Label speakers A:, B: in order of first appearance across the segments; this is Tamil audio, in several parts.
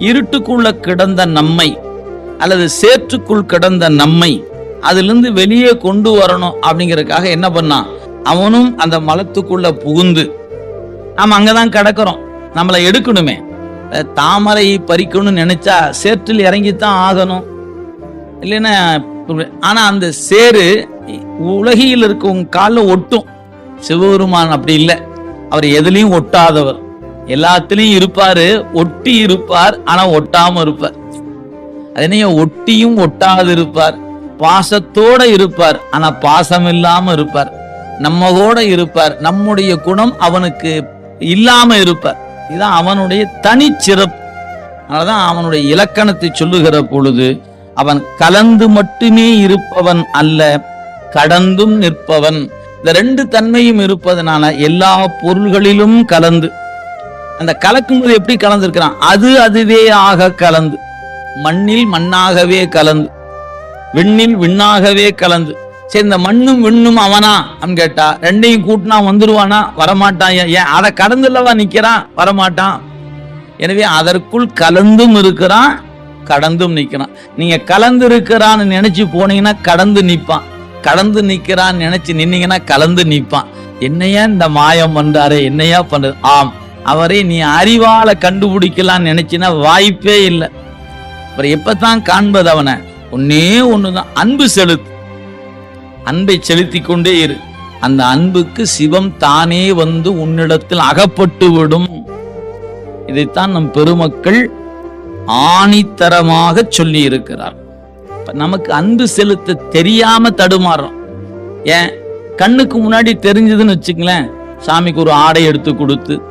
A: இருட்டுக்குள்ள கிடந்த நம்மை அல்லது சேற்றுக்குள் கிடந்த நம்மை அதிலிருந்து வெளியே கொண்டு வரணும் அப்படிங்கறதுக்காக என்ன பண்ணான் அவனும் அந்த மலத்துக்குள்ள புகுந்து நம்ம அங்கதான் கிடக்கிறோம். நம்மளை எடுக்கணுமே. தாமரை பறிக்கணும்னு நினைச்சா சேற்றில் இறங்கித்தான் ஆகணும். இல்லைன்னா ஆனா அந்த சேரு உலகில் இருக்கவங்க காலில் ஒட்டும். சிவபெருமான் அப்படி இல்லை. அவர் எதுலையும் ஒட்டாதவர். எல்லாத்துலயும் இருப்பாரு ஒட்டி இருப்பார் ஆனா ஒட்டாம இருப்பார். அதனைய ஒட்டியும் ஒட்டாது இருப்பார். பாசத்தோட இருப்பார் ஆனா பாசம் இல்லாம இருப்பார். நம்ம கூட இருப்பார் நம்முடைய குணம் அவனுக்கு இல்லாம இருப்பார். இதுதான் அவனுடைய தனிச்சிறப்பு. அதனாலதான் அவனுடைய இலக்கணத்தை சொல்லுகிற பொழுது அவன் கலந்து மட்டுமே இருப்பவன் அல்ல கடந்தும் நிற்பவன். இந்த ரெண்டு தன்மையும் இருப்பதனால எல்லா பொருள்களிலும் கலந்து அந்த கலக்கும்போது எப்படி கலந்துருக்கிறான்? அது அதுவே ஆக கலந்து. மண்ணில் மண்ணாகவே கலந்து. விண்ணில் விண்ணாகவே கலந்து. சரி இந்த மண்ணும் விண்ணும் அவனா? அப்படின்னு கேட்டா ரெண்டையும் கூட்டினா வந்துருவானா? வரமாட்டான். ஏன் ஏன் அதை கடந்துலவா நிக்கிறான்? வரமாட்டான். எனவே அதற்குள் கலந்தும் இருக்கிறான் கடந்தும் நிக்கிறான் நீங்க கலந்து இருக்கிறான்னு நினைச்சு போனீங்கன்னா கடந்து நிற்பான். கடந்து நிக்கிறான்னு நினைச்சு நின்னீங்கன்னா கலந்து நிற்பான். என்னையா இந்த மாயம் பண்றாரு? என்னையா பண்றது? ஆம். அவரை நீ அறிவால கண்டுபிடிக்கலாம்னு நினைச்சினா வாய்ப்பே இல்லை. அப்புறம் எப்பத்தான் காண்பது அவனை? ஒன்னே ஒண்ணுதான். அன்பு செலுத்து. அன்பை செலுத்தி கொண்டே இரு. அந்த அன்புக்கு சிவம் தானே வந்து உன்னிடத்தில் அகப்பட்டு விடும். இதைத்தான் நம் பெருமக்கள் ஆணித்தரமாக சொல்லி இருக்கிறார் நமக்கு அன்பு செலுத்த தெரியாம தடுமாறுறோம் ஏன்? கண்ணுக்கு முன்னாடி தெரிஞ்சதுன்னு வச்சுங்களேன் சாமிக்கு ஒரு ஆடை எடுத்து கொடுத்து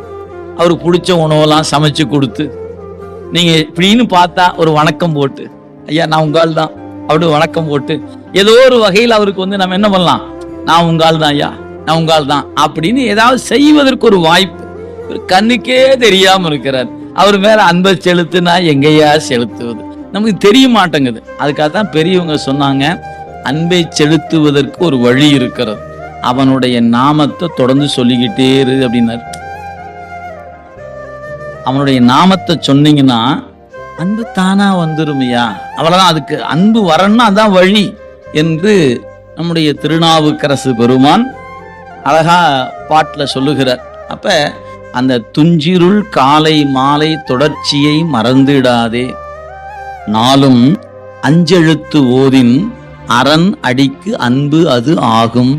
A: அவருக்கு பிடிச்ச உணவெல்லாம் சமைச்சு கொடுத்து நீங்க இப்படின்னு பார்த்தா ஒரு வணக்கம் போட்டு ஐயா நான் உங்கால் தான். அப்படி வணக்கம் போட்டு ஏதோ ஒரு வகையில் அவருக்கு வந்து நம்ம என்ன பண்ணலாம்? நான் உங்கால் தான் ஐயா. நான் உங்கால் தான். அப்படின்னு ஏதாவது செய்வதற்கு ஒரு வாய்ப்பு. ஒரு கண்ணுக்கே தெரியாம இருக்கிறார். அவர் மேல அன்பை செலுத்துனா எங்கேயா செலுத்துவது? நமக்கு தெரிய மாட்டேங்குது. அதுக்காக தான் பெரியவங்க சொன்னாங்க அன்பை செலுத்துவதற்கு ஒரு வழி இருக்கிறது. அவனுடைய நாமத்தை தொடர்ந்து சொல்லிக்கிட்டே இரு அப்படின்னாரு. அவனுடைய நாமத்தை சொன்னீங்கன்னா அன்பு தானா வந்துருமையா? அவ்வளவுதான். அதுக்கு அன்பு வரணும்னா அதான் வழி என்று நம்முடைய திருநாவுக்கரசு பெருமான் அழகா பாட்டில் சொல்லுகிறார். அப்ப அந்த துஞ்சிருள் காலை மாலை தொடர்ச்சியை மறந்துடாதே. நாளும் அஞ்செழுத்து ஓதின் அரண் அடிக்கு அன்பு அது ஆகும்.